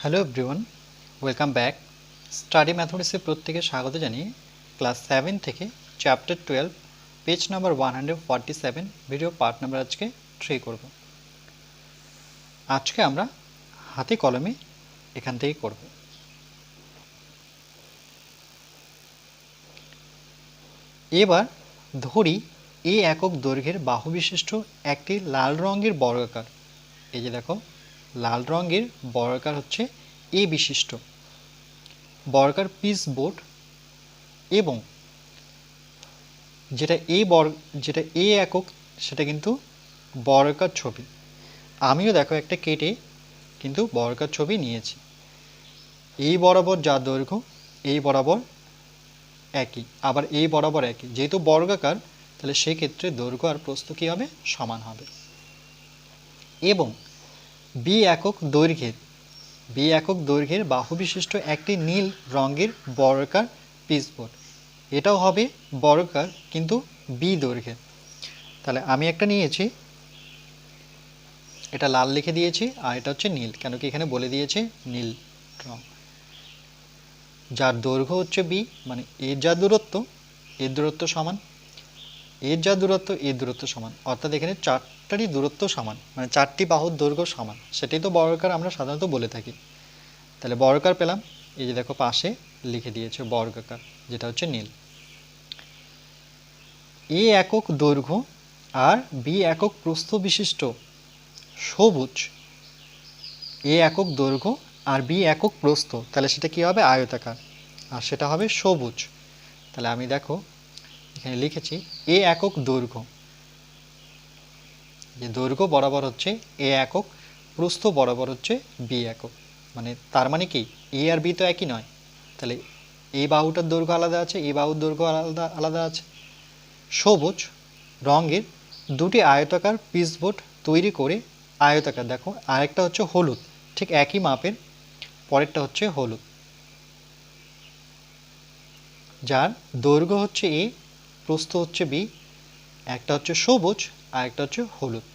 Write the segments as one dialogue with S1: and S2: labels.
S1: Hello everyone welcome back study ম্যাথমেটিক্সে প্রত্যেকে স্বাগত জানিয়ে ক্লাস সেভেন থেকে chapter twelve page number one hundred forty seven video part number আজকে three করব। আজকে আমরা হাতে কলমে এখান থেকে করব। এবার ধরি এ একক দৈর্ঘ্যের বাহু বিশিষ্ট একটি লাল রঙের বর্গাকার। এই যে দেখো লাল রঙের বর্গাকার হচ্ছে এ বিশিষ্ট। বর্গাকার পিস বোর্ড এবং যেটা এ বর, যেটা এ একক, সেটা কিন্তু বর্গাকার ছবি। আমিও দেখো একটা কেটে কিন্তু বর্গাকার ছবি নিয়েছি। এই বরাবর যা দৈর্ঘ্য, এই বরাবর একই, আবার এই বরাবর একই। যেহেতু বর্গাকার, তাহলে সেক্ষেত্রে দৈর্ঘ্য আর প্রস্থ কী হবে? সমান হবে। এবং বি একক দৈর্ঘ্যের। বি একক দৈর্ঘ্যের বাহু বিশিষ্ট একটি নীল রঙের বর্গাকার পিসবোর্ড এটাও হবে বর্গাকার, কিন্তু বি দৈর্ঘ্যের। তাহলে আমি একটা নিয়েছি। এটা লাল লিখে দিয়েছি, আর এটা হচ্ছে নীল, কেন কি এখানে বলে দিয়েছে নীল রং। যার দৈর্ঘ্য হচ্ছে বি মানে এর যা দূরত্ব, এর দূরত্ব সমান এর যা দূরত্ব, এর দূরত্ব সমান। অর্থাৎ এখানে চারটারই দূরত্ব সমান মানে চারটি বাহুর দৈর্ঘ্য সমান। সেটাই তো বর্গাকার আমরা সাধারণত বলে থাকি। তাহলে বর্গাকার পেলাম। এই যে দেখো পাশে লিখে দিয়েছে বর্গাকার, যেটা হচ্ছে নীল। এ একক দৈর্ঘ্য আর বি একক প্রস্থ বিশিষ্ট সবুজ। এ একক দৈর্ঘ্য আর বি একক প্রস্থ। তাহলে সেটা কি হবে? আয়তাকার। আর সেটা হবে সবুজ। তাহলে আমি দেখো এখানে লিখেছি এ একক দৈর্ঘ্য। যে দৈর্ঘ্য বরাবর হচ্ছে এ একক, প্রস্থ বরাবর হচ্ছে বি একক। মানে তার মানে কি? এ আর বি তো একই নয়। তাহলে এই বাহুটার দৈর্ঘ্য আলাদা আছে এই বাহুর দৈর্ঘ্য আলাদা আলাদা আছে। সবুজ রঙের দুটি আয়তাকার পিসবোর্ড তৈরি করে আয়তাকার, দেখো, আরেকটা হচ্ছে হলুদ, ঠিক একই মাপের, পরেরটা হচ্ছে হলুদ। যার দৈর্ঘ্য হচ্ছে এ প্রস্থ হচ্ছে বি, একটা হচ্ছে সবুজ আর একটা হচ্ছে হলুদ।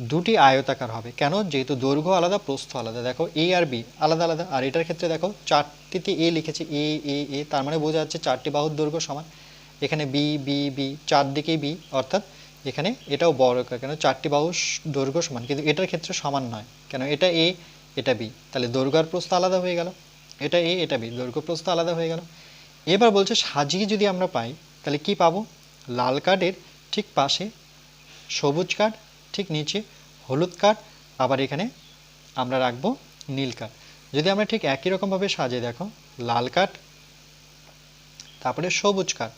S1: দুটি আয়তাকার হবে। কেন? যেহেতু দৈর্ঘ্য আলাদা, প্রস্থ আলাদা। দেখো এ আর বি, আলাদা আলাদা। আর এটার ক্ষেত্রে দেখো চারটিতে এ লিখেছে, এ এ এ। তার মানে বোঝা যাচ্ছে চারটি বাহুর দৈর্ঘ্য সমান। এখানে বি বি বি চারদিকেই বি, অর্থাৎ এখানে এটাও বর্গাকার কেন? চারটি বাহু দৈর্ঘ্য সমান। কিন্তু এটার ক্ষেত্রে সমান নয়। কেন? এটা এ, এটা বি। তাহলে দৈর্ঘ্য আর প্রস্থ আলাদা হয়ে গেল। এটা এ, এটা বি। দৈর্ঘ্য, প্রস্থ আলাদা হয়ে গেল। এবার বলছে সাজিয়ে যদি আমরা পাই তাহলে কি পাবো? লাল কার্ডের ঠিক পাশে সবুজ কার্ড ঠিক নিচে হলুদ কার্ড আবার এখানে আমরা রাখব নীল কার্ড যদি আমরা ঠিক একই রকমভাবে সাজিয়ে দেখো, লাল কাঠ তারপরে সবুজ কাঠ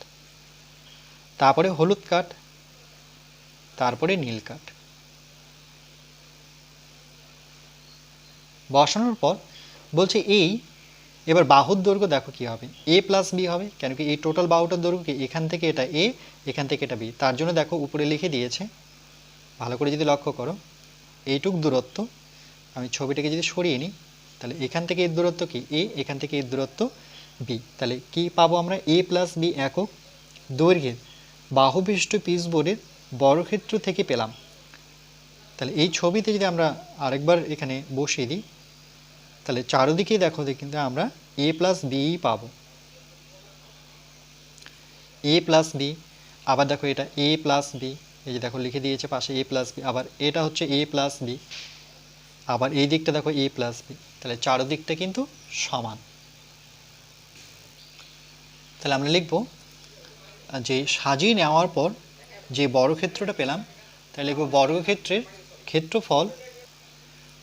S1: তারপরে হলুদ কাঠ তারপরে নীল কাঠ বসানোর পর বলছে এই এবার বাহুর দৈর্ঘ্য দেখো কি হবে? এ প্লাস বি হবে, কেন কি এই টোটাল বাহুটার দৈর্ঘ্য কি? এখান থেকে এটা এ এখান থেকে এটা বি তার জন্য দেখো উপরে লিখে দিয়েছে, ভালো করে যদি লক্ষ্য করো, এইটুক দূরত্ব, আমি ছবিটাকে যদি সরিয়ে নিই, তাহলে এখান থেকে এর দূরত্ব কি? এ এখান থেকে এর দূরত্ব বি তাহলে কি পাবো আমরা? এ প্লাস বি একক দৈর্ঘ্যের বাহু বিশিষ্ট পিস বোর্ডের বর্গক্ষেত্র থেকে পেলাম। তাহলে এই ছবিতে যদি আমরা আরেকবার এখানে বসিয়ে দিই তাহলে চারোদিকে দেখো কিন্তু আমরা এ প্লাস বি পাবো। এ প্লাস বি আবার দেখো এটা এ প্লাস বি এই যে দেখো লিখে দিয়েছে পাশে এ প্লাস বি আবার এটা হচ্ছে এ প্লাস বি আবার এই দিকটা দেখো এ প্লাস বি তাহলে চারোদিকটা কিন্তু সমান। তাহলে আমরা লিখব, যে সাজিয়ে নেওয়ার পর যে বর্গক্ষেত্রটা পেলাম, তাহলে লিখব বর্গক্ষেত্রের ক্ষেত্রফল,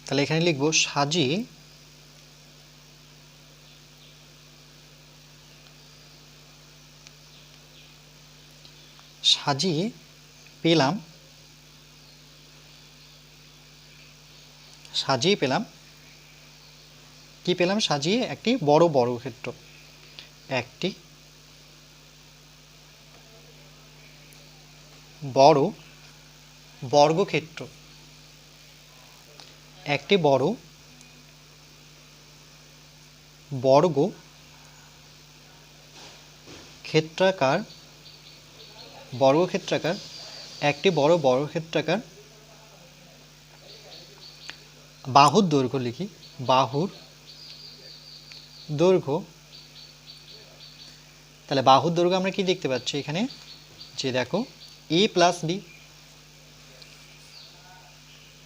S1: তাহলে এখানে লিখব সাজিয়ে সাজিয়ে পেলাম। সাজিয়ে পেলাম। কি পেলাম? সাজিয়ে একটি বড় বর্গক্ষেত্র। একটি বড় বর্গক্ষেত্র। একটি বড় বর্গ ক্ষেত্রাকার বর্গক্ষেত্রাকার, একটি বড় বর্গক্ষেত্রাকার, বাহুর দৈর্ঘ্য লিখি, বাহুর দৈর্ঘ্য, তাহলে বাহুর দৈর্ঘ্য আমরা কি দেখতে পাচ্ছি এখানে? যে দেখো A plus B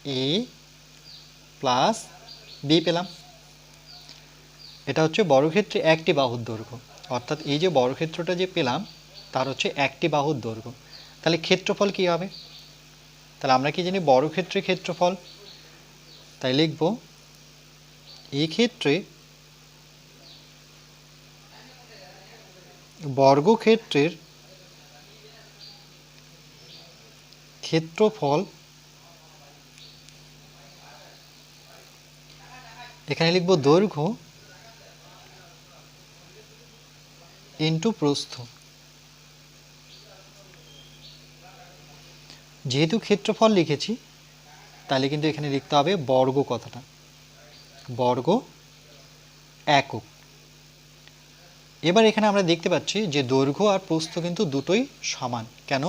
S1: A plus B পেলাম। এটা হচ্ছে বর্গক্ষেত্রে একটি বাহুর দৈর্ঘ্য। অর্থাৎ এই যে বর্গক্ষেত্রটা যে পেলাম তার হচ্ছে একটি বাহুর দৈর্ঘ্য। তাহলে ক্ষেত্রফল কি হবে? তাহলে আমরা কি জানি? বর্গক্ষেত্রে ক্ষেত্রফল। তাই লিখব এই ক্ষেত্রে বর্গক্ষেত্রের ক্ষেত্রফল এখানে লিখব দৈর্ঘ্য ইন্টু প্রস্থ। যেহেতু ক্ষেত্রফল লিখেছি, তাহলে কিন্তু এখানে লিখতে হবে বর্গ কথাটা। বর্গ একক। এবার এখানে আমরা দেখতে পাচ্ছি যে দৈর্ঘ্য আর প্রস্থ কিন্তু দুটোই সমান। কেন?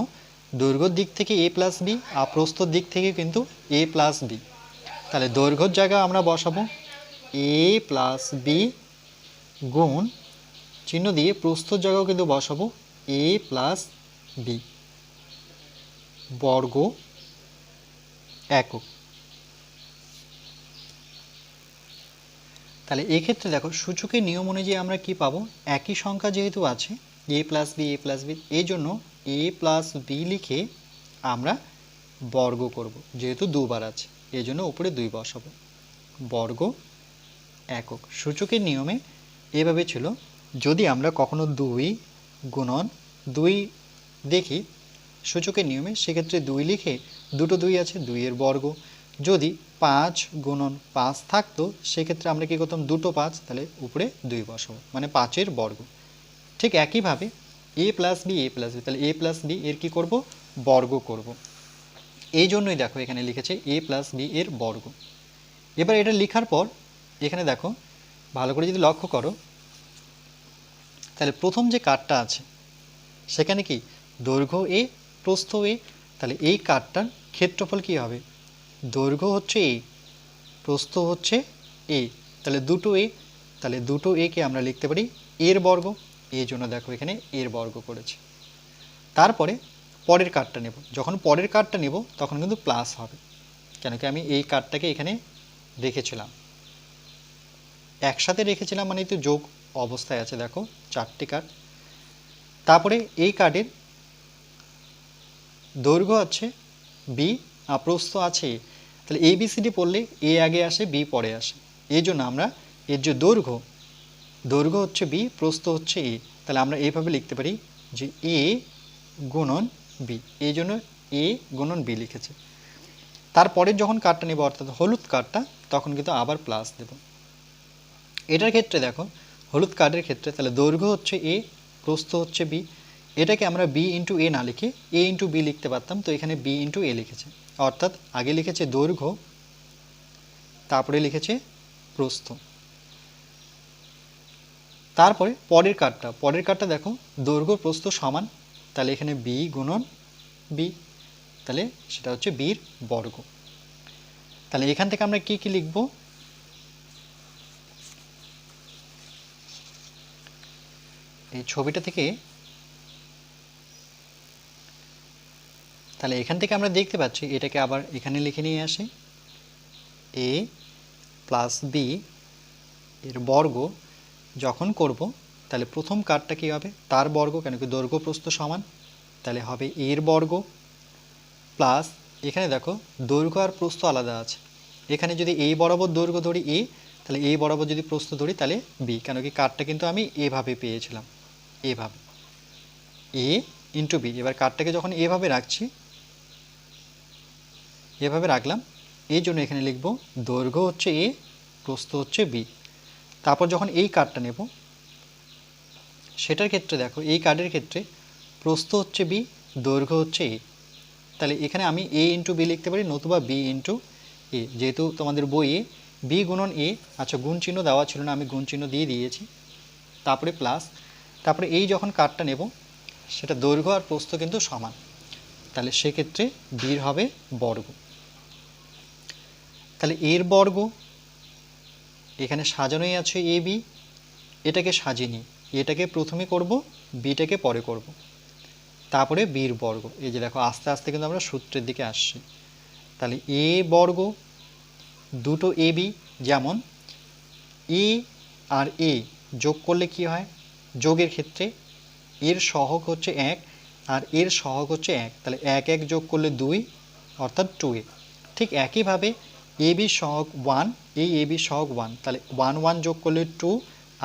S1: দৈর্ঘ্যর দিক থেকে এ প্লাস বি আর প্রস্থর দিক থেকে কিন্তু এ প্লাস বি। তাহলে দৈর্ঘ্যর জায়গায় আমরা বসাবো এ প্লাস বি গুণ চিহ্ন দিয়ে প্রস্থর জায়গাও কিন্তু বসাবো এ প্লাস বি। বর্গ একক। তাহলে এক্ষেত্রে দেখো, সূচকের নিয়ম অনুযায়ী আমরা কি পাবো? একই সংখ্যা যেহেতু আছে A plus B A plus B এই জন্য এ প্লাস বি লিখে আমরা বর্গ করব, যেহেতু দুবার আছে, এই জন্য উপরে দুই বসাবো। বর্গ একক। সূচকের নিয়মে এভাবে ছিল, যদি আমরা কখনো দুই গুণন দুই দেখি সূচকের নিয়মে সেক্ষেত্রে দুই লিখে দুটো দুই আছে, দুইয়ের বর্গ। যদি পাঁচ গুণন পাঁচ থাকতো, সেক্ষেত্রে আমরা কী করতাম? দুটো পাঁচ, তাহলে উপরে দুই বসাবো মানে পাঁচের বর্গ। ঠিক একইভাবে A plus B, A plus B, তাহলে এ প্লাস বি এর কী করব? বর্গ করব। এই জন্যই দেখো এখানে লিখেছে এ প্লাস বি এর বর্গ। এবার এটা লেখার পর এখানে দেখো, ভালো করে যদি লক্ষ্য করো, তাহলে প্রথম যে কার্ডটা আছে, সেখানে কি? দৈর্ঘ্য এ প্রস্থ এ, তাহলে এই কার্ডটার ক্ষেত্রফল কি হবে? দৈর্ঘ্য হচ্ছে এ, প্রস্থ হচ্ছে এ। তাহলে দুটো এ, তাহলে দুটো এ কে আমরা লিখতে পারি এর বর্গ। এই জন্য দেখো এখানে এর বর্গ করেছে। তারপরে পরের কার্ডটা নেব। যখন পরের কার্ডটা নেব, তখন কিন্তু প্লাস হবে। কেন কি আমি এই কার্ডটাকে এখানে রেখেছিলাম। একসাথে রেখেছিলাম মানে তো যোগ অবস্থায় আছে, দেখো, চারটি কার্ড তারপরে এই কার্ডের দৈর্ঘ্য আছে বি আর প্রস্থ আছে। তাহলে এ বি ডি পড়লে এ আগে আসে বি পরে আসে। এই জন্য আমরা এর যে দৈর্ঘ্য দৈর্ঘ্য হচ্ছে বি প্রস্থ হচ্ছে এ তাহলে আমরা এইভাবে লিখতে পারি যে এ গুণন বি এই জন্য এ গুণন বি লিখেছে। তারপরে যখন কার্ডটা নেব, অর্থাৎ হলুদ কার্ডটা তখন কিন্তু আবার প্লাস দেব। এটার ক্ষেত্রে দেখো, হলুদ কার্ডের ক্ষেত্রে তাহলে দৈর্ঘ্য হচ্ছে এ প্রস্থ হচ্ছে বি এটাকে আমরা বি ইন্টু এ না লিখে এ ইন্টু বি লিখতে পারতাম, তো এখানে বি ইন্টু এ লিখেছে। অর্থাৎ আগে লিখেছে দৈর্ঘ্য, তারপরে লিখেছে প্রস্থ। তারপরে পরের কার্ডটা পরের কার্ডটা দেখো, দৈর্ঘ্য, প্রস্থ সমান, তাহলে এখানে বি গুণন বি তাহলে সেটা হচ্ছে বির বর্গ। তাহলে এখান থেকে আমরা কি কি লিখব? এই ছবিটা থেকে তাহলে এখান থেকে আমরা দেখতে পাচ্ছি, এটাকে আবার এখানে লিখে নিয়ে আসি। এ প্লাস বি এর বর্গ যখন করব, তাহলে প্রথম কার্ডটা কী হবে? তার বর্গ, কেন কি দৈর্ঘ্য প্রস্থ সমান? তাহলে হবে এর বর্গ প্লাস এখানে দেখো দৈর্ঘ্য আর প্রস্থ আলাদা আছে। এখানে যদি এই বরাবর দৈর্ঘ্য ধরি এ তাহলে এই বরাবর যদি প্রস্থ ধরি, তাহলে বি কেন কি কার্ডটা কিন্তু আমি এভাবে পেয়েছিলাম। এভাবে। এ ইন্টু বি এবার কার্ডটাকে যখন এভাবে রাখছি এভাবে রাখলাম। এই জন্য এখানে লিখব, দৈর্ঘ্য হচ্ছে এ প্রস্থ হচ্ছে বি তারপর যখন এই কার্ডটা নেব, সেটার ক্ষেত্রে দেখো, এই কার্ডের ক্ষেত্রে প্রস্থ হচ্ছে বি দৈর্ঘ্য হচ্ছে এ তাহলে এখানে আমি এ ইন্টু বি লিখতে পারি, নতুবা বি ইন্টু এ যেহেতু তোমাদের বইয়ে বি গুণন এ আচ্ছা গুণ চিহ্ন দেওয়া ছিল না, আমি গুণ চিহ্ন দিয়ে দিয়েছি। তারপরে প্লাস তারপরে এই যখন কার্ডটা নেব, সেটা দৈর্ঘ্য আর প্রস্থ কিন্তু সমান। তাহলে সেক্ষেত্রে বির হবে বর্গ। তাহলে এর বর্গ, এখানে সাজানোই আছে এ, বি, এটাকে সাজিয়ে নিই। এটাকে প্রথমে করব, বিটাকে পরে করব। তারপরে বীর বর্গ। এই যে দেখো, আস্তে আস্তে কিন্তু আমরা সূত্রের দিকে আসছি। তাহলে এ বর্গ, দুটো এ, বি, যেমন এ আর এ যোগ করলে কি হয়? যোগের ক্ষেত্রে এর সহগ হচ্ছে এক আর এর সহগ হচ্ছে এক। তাহলে এক এক যোগ করলে দুই, অর্থাৎ টু এ। ঠিক একইভাবে এ বি সহগ ওয়ান, এই এ বি সহগ ওয়ান। তাহলে ওয়ান ওয়ান যোগ করলে টু,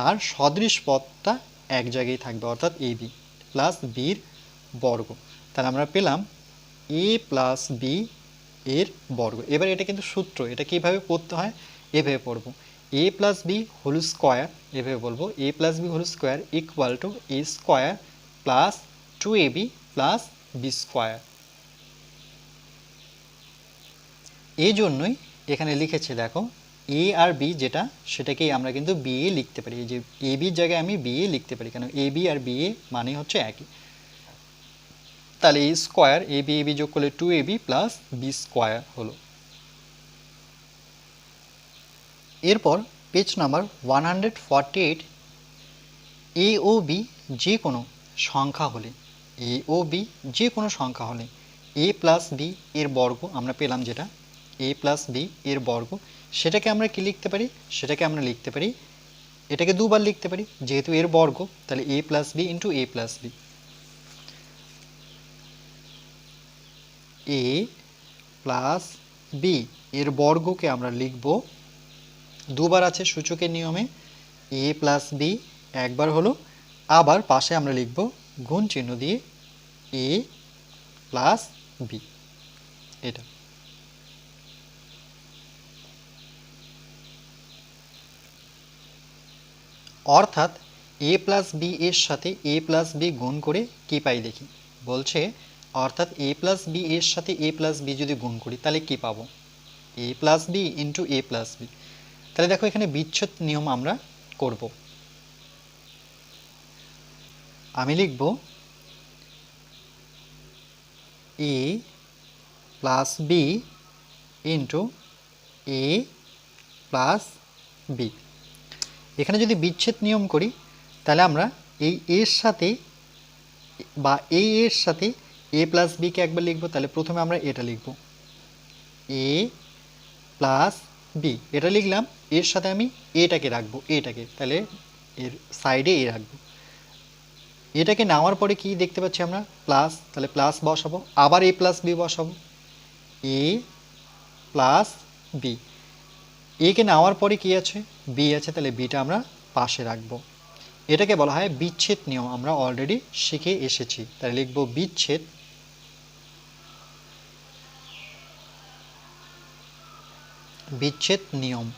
S1: আর সদৃশ পদটা এক জায়গায় থাকবে, অর্থাৎ এ বি প্লাস বির বর্গ। তাহলে আমরা পেলাম এ প্লাস বি এর বর্গ। এবার এটা কিন্তু সূত্র, এটা কীভাবে পড়তে হয়? এভাবে পড়ব। A plus B whole square, এভাবে বলব, A plus B whole square equal to A square plus two A B plus B square. এই জন্যই এখানে লিখেছে, দেখো এ আর বি যেটা, সেটাকেই আমরা কিন্তু বি এ লিখতে পারি। যে এ বির জায়গায় আমি বি এ লিখতে পারি, কেন A B R B A মানে হচ্ছে একই। তাহলে এই square A B A B যোগ করলে two A B plus B square হলো। এরপর page number one hundred forty eight A O B যে কোনো সংখ্যা হলে এ ও বি যে কোনো সংখ্যা হলে এ প্লাস বি এর বর্গ আমরা পেলাম যেটা এ প্লাস বি এর বর্গ, সেটাকে আমরা কি লিখতে পারি? সেটাকে আমরা লিখতে পারি, এটাকে দুবার লিখতে পারি, যেহেতু এর বর্গ, তাহলে A plus B into A plus B A plus B এর বর্গকে আমরা লিখব, দুবার আছে সূচকের নিয়মে এ প্লাস বি একবার হলো, আবার পাশে আমরা লিখব গুণ চিহ্ন দিয়ে এ প্লাস বি এটা। অর্থাৎ এ প্লাস বি এর সাথে এ প্লাস বি গুণ করে কি পাই দেখি। বলছে, অর্থাৎ এ প্লাস বি এর সাথে এ প্লাস বি যদি গুণ করি, তাহলে কি পাবো। A plus B into A plus B তাহলে দেখো এখানে বিচ্ছেদ নিয়ম আমরা করব। আমি লিখব A plus B into A plus B এখানে যদি বিচ্ছেদ নিয়ম করি, তাহলে আমরা এই এর সাথে বা এই এর সাথে এ প্লাস বিকে একবার লিখব, তাহলে প্রথমে আমরা এটা লিখব। এ প্লাস বি এটা লিখলাম, এর সাথে আমি এটাকে রাখব, এটাকে, তাহলে এর সাইডে এ রাখব। এটাকে নেওয়ার পরে কি দেখতে পাচ্ছি আমরা? প্লাস তাহলে প্লাস বসাবো, আবার এ প্লাস বি বসাবো। এ প্লাস বি একে নেওয়ার পরে কি আছে? বি আছে, তাহলে বিটা আমরা পাশে রাখব। এটাকে বলা হয় বিচ্ছেদ নিয়ম। আমরা অলরেডি শিখে এসেছি। তাহলে লিখব বিচ্ছেদ। বিচ্ছেদ নিয়ম।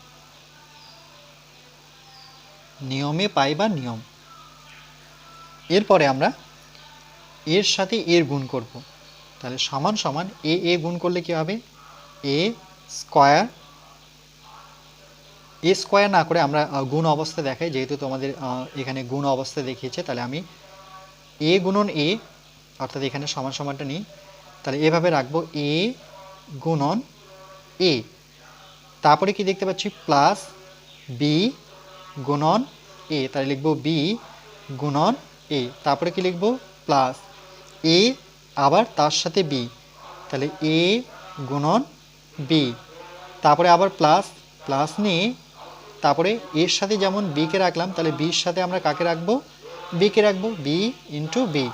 S1: নিয়মে পাই বা নিয়ম। এরপরে আমরা এর সাথে এর গুণ করব। তাহলে সমান সমান এ এ গুণ করলে কি হবে? এ স্কোয়ার এ স্কোয়ার না করে আমরা গুণ অবস্থা দেখাই, যেহেতু তোমাদের এখানে গুণ অবস্থা দেখিয়েছে, তাহলে আমি এ গুণন এ অর্থাৎ এখানে সমান সমানটা নিই, তাহলে এভাবে রাখব এ গুণন এ তারপরে কি দেখতে পাচ্ছি? প্লাস বি গুণন এ তাহলে লিখব বি গুণন এ তারপরে কি লিখব? প্লাস এ আবার তার সাথে বি তাহলে এ গুণন বি তারপরে আবার প্লাস প্লাস নিয়ে তারপরে এর সাথে যেমন বিকে রাখলাম, তাহলে বির সাথে আমরা কাকে রাখব? বিকে রাখব? B into B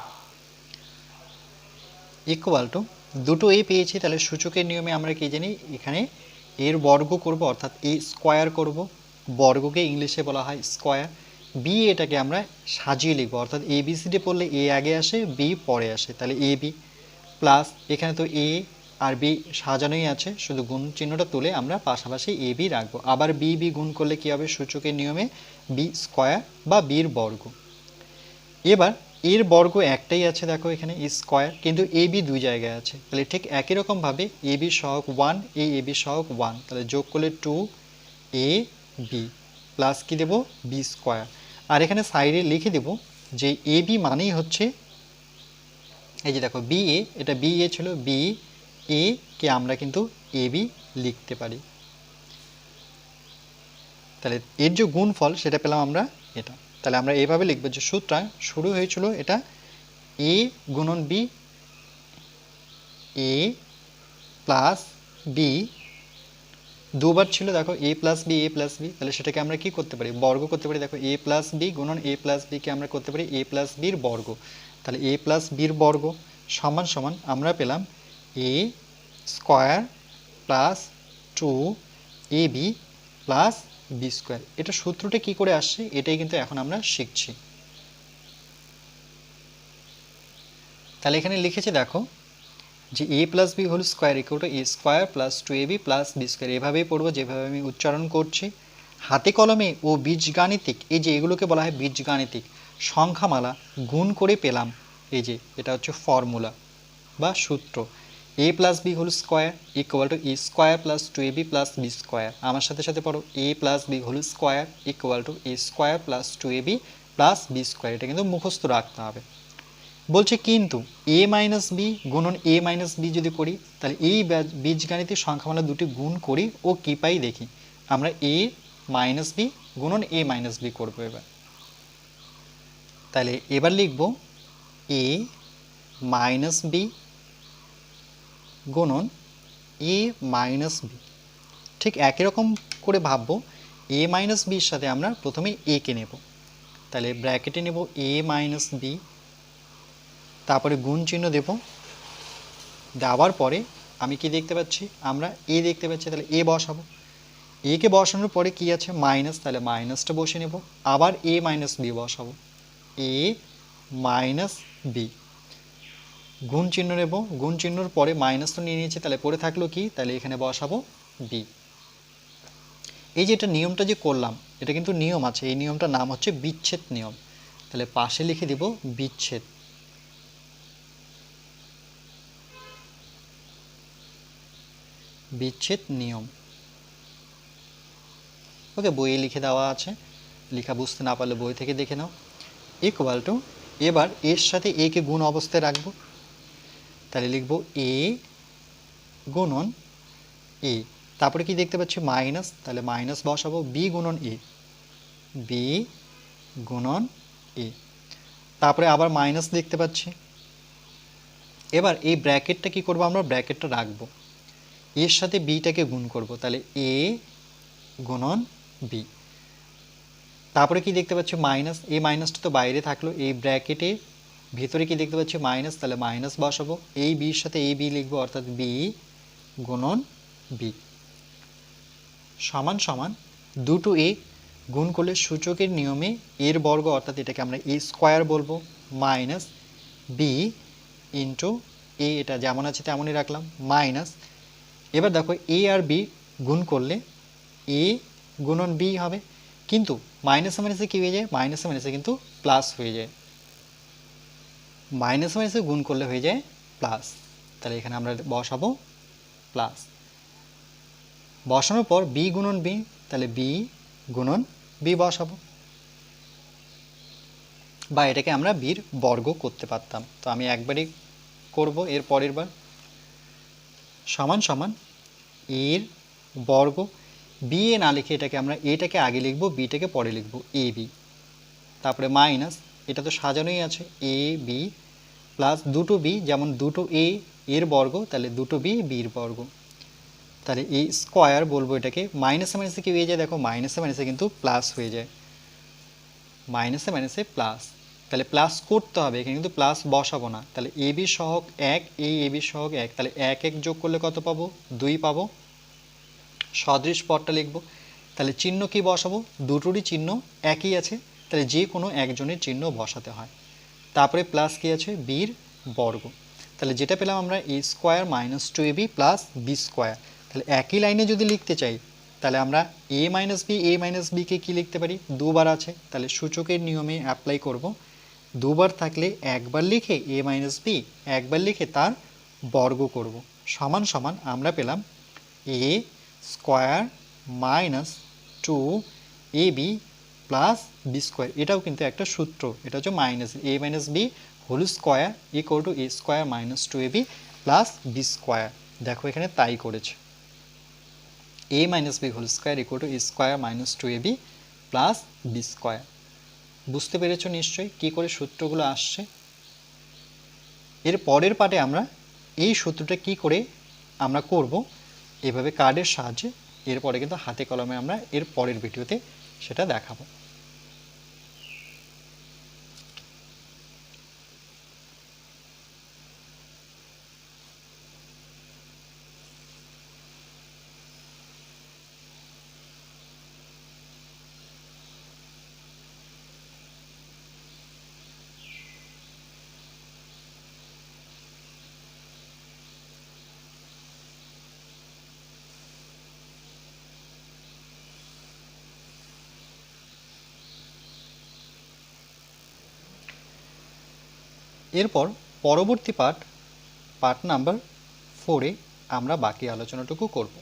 S1: equal to দুটো এ পেয়েছি, তাহলে সূচকের নিয়মে আমরা কি জানি? এখানে এর বর্গ করব, অর্থাৎ এ স্কোয়ার করব। বর্গকে ইংলিশে বলা হয় স্কোয়ার বি এটাকে আমরা সাজিয়ে লিখব, অর্থাৎ এ বি সি ডি পড়লে এ আগে আসে বি পরে আসে, তাহলে এ বি প্লাস এখানে তো এ আর বি সাজানোই আছে, শুধু গুণ চিহ্নটা তুলে আমরা পাশাপাশি এ, বি রাখব। আবার বি বি গুণ করলে কি হবে? সূচকের নিয়মে বি স্কোয়ার বা বির বর্গ। এবার এর বর্গ একটাই আছে দেখো এখানে স্কোয়ার, কিন্তু এ, বি দুই জায়গায় আছে। তাহলে ঠিক একই রকমভাবে এ, বি সহক ওয়ান এই এ, বি সহক ওয়ান। তাহলে যোগ করলে টু, এ, বি, প্লাস কি দেবো? B square. আর এখানে সাইডে লিখে দেব যে এ, বি মানেই হচ্ছে, এই যে দেখো, বি এ, এটা বি এ ছিল, বি এ কে আমরা কিন্তু এ বি লিখতে পারি। তাহলে এর যে গুণফল সেটা পেলাম আমরা এটা। তাহলে আমরা এইভাবে লিখব যে সুতরাং শুরু হয়েছিল এটা এ গুণন বি, এ প্লাস বি। দুবার ছিল দেখো A plus B, A plus B. তাহলে সেটাকে আমরা কি করতে পারি? বর্গ করতে পারি। দেখো এ প্লাস বি গুণন এ প্লাস বিকে আমরা করতে পারি? এ প্লাস বির বর্গ। তাহলে এ প্লাস বির বর্গ সমান সমান আমরা পেলাম A square plus two A B plus B square এটা সূত্রটা কি করে আসছে? এটাই কিন্তু এখন আমরা শিখছি। তাহলে এখানে লিখেছে, দেখো, যে A plus B whole square equal to A square plus two A B plus B square এভাবেই পড়ব, যেভাবে আমি উচ্চারণ করছি। হাতে কলমে ও বীজগাণিতিক, এই যে এগুলোকে বলা হয় বীজগাণিতিক, সংখ্যামালা গুণ করে পেলাম। এই যে, এটা হচ্ছে ফর্মুলা বা সূত্র। A plus B whole square equal to A square plus two A B plus B square আমার সাথে সাথে পড়ো A plus B whole square equal to A square plus two A B plus B square এটা কিন্তু মুখস্থ রাখতে হবে। বলছে কিন্তু এ মাইনাস বি গুণন এ মাইনাস বি যদি করি, তাহলে এই বীজগাণিতিক সংখ্যামালা দুটি গুণ করি ও কী পাই দেখি। আমরা এ মাইনাস বি গুণন এ মাইনাস বি করব এবার। তাহলে এবার লিখব এ মাইনাস বি গুণন এ মাইনাস বি। ঠিক একই রকম করে ভাববো, এ মাইনাস বির সাথে আমরা প্রথমে এ কে নেব। তাহলে ব্র্যাকেটে নেব এ মাইনাস বি, তারপরে গুণ চিহ্ন দেব। দেওয়ার পরে আমি কি দেখতে পাচ্ছি? আমরা এ দেখতে পাচ্ছি, তাহলে এ বসাবো। এ কে বসানোর পরে কি আছে? মাইনাস, তাহলে মাইনাসটা বসে নেব। আবার এ মাইনাস বি বসাবো। A minus B. গুণ চিহ্ন নেব গুণ চিহ্নর পরে মাইনাস তো নিয়ে নিয়েছি, তাহলে পরে থাকল কি? তাহলে এখানে বসাবো বি এই যে এটা নিয়মটা যে করলাম, এটা কিন্তু নিয়ম আছে, এই নিয়মটার নাম হচ্ছে বিচ্ছেদ নিয়ম। তাহলে পাশে লিখে দিব বিচ্ছেদ। বিচ্ছেদ নিয়ম। ওকে, বইয়ে লিখে দেওয়া আছে। লেখা বুঝতে না পারলে বই থেকে দেখে নাও। ইকুয়াল টু এবার এর সাথে এ কে গুণ অবস্থায় রাখব। তাহলে লিখব এ গুণন এ। তারপরে কি দেখতে পাচ্ছি? মাইনাস, তাহলে মাইনাস বসাবো, বি গুণন এ। বি গুণন এ। তারপরে আবার মাইনাস দেখতে পাচ্ছি। এবার এই ব্র্যাকেটটা কি করব আমরা? ব্র্যাকেটটা রাখব। এর সাথে বিটাকে গুণ করব। তাহলে এ গুণন বি। তারপরে কি দেখতে পাচ্ছি? মাইনাস এই মাইনাসটা তো বাইরে থাকল। এই ব্র্যাকেটে ভিতরে কি দেখতে পাচ্ছি? মাইনাস, তাহলে মাইনাস বসাবো। এই বির সাথে এই বি লিখব, অর্থাৎ বি গুণন বি। সমান সমান দুটো এ গুণ করলে সূচকের নিয়মে এর বর্গ, অর্থাৎ এটাকে আমরা এ স্কোয়ার বলব, মাইনাস বি ইন্টু এ, এটা যেমন আছে তেমনই রাখলাম, মাইনাস। এবার দেখো, এ আর বি গুণ করলে এ গুণন বি হবে, কিন্তু মাইনাসে মাইনাসে কী হয়ে যায়? মাইনাসে মাইনাসে কিন্তু প্লাস হয়ে যায়। মাইনাস মাইনাসে গুণ করলে হয়ে যায় প্লাস। তাহলে এখানে আমরা বসাবো প্লাস। বসানোর পর বি গুণন বি তাহলে বি গুণন বি বসাবো। বা এটাকে আমরা বির বর্গ করতে পারতাম। তো আমি একবারই করব, এর পরের বার। সমান সমান এর বর্গ। বি এ না লিখে এটাকে আমরা এটাকে আগে লিখব বিটাকে পরে লিখব এ বি তারপরে মাইনাস এটা তো সাজানোই আছে এ বি প্লাস দুটো বি, যেমন দুটো এ এর বর্গ, তাহলে দুটো বি বির বর্গ। তাহলে এই স্কোয়ার বলব এটাকে মাইনাসে মাইনাসে কি হয়ে যায়? দেখো মাইনাসে মাইনাসে কিন্তু প্লাস হয়ে যায়। মাইনাসে মাইনাসে প্লাস তাহলে প্লাস করতে হবে, এখানে কিন্তু প্লাস বসাবো না। তাহলে এ বি সহক এক এই এ বি সহক এক। তাহলে এক এক যোগ করলে কত পাবো? দুই পাবো। সদৃশ পদটা লিখব। তাহলে চিহ্ন কি বসাবো? দুটোরই চিহ্ন একই আছে। তাহলে যে কোনো একজনের চিহ্ন বসাতে হয়। তারপরে প্লাস কি আছে? বির বর্গ। তাহলে যেটা পেলাম আমরা A square minus two A B plus B square তাহলে একই লাইনে যদি লিখতে চাই, তাহলে আমরা A minus B A minus বিকে কী লিখতে পারি? দুবার আছে। তাহলে সূচকের নিয়মে অ্যাপ্লাই করব। দুবার থাকলে একবার লিখে এ মাইনাস বি একবার লিখে তার বর্গ করব। সমান সমান আমরা পেলাম A square minus two A B plus B square এটাও কিন্তু একটা সূত্র। এটা হচ্ছে minus A minus B whole square equal to A square minus two A B plus B square দেখো এখানে তাই করেছে। A minus B whole square equal to A square minus two A B plus B square বুঝতে পেরেছ নিশ্চয়ই কী করে সূত্রগুলো আসছে? এর পরের পাটে আমরা এই সূত্রটা কি করে আমরা করব? এভাবে কার্ডের সাহায্যে। এরপরে কিন্তু হাতে কলমে আমরা এর পরের ভিডিওতে সেটা দেখাবো। এরপর পরবর্তী পাঠ পাঠ নাম্বার ফোরে আমরা বাকি আলোচনাটুকু করব।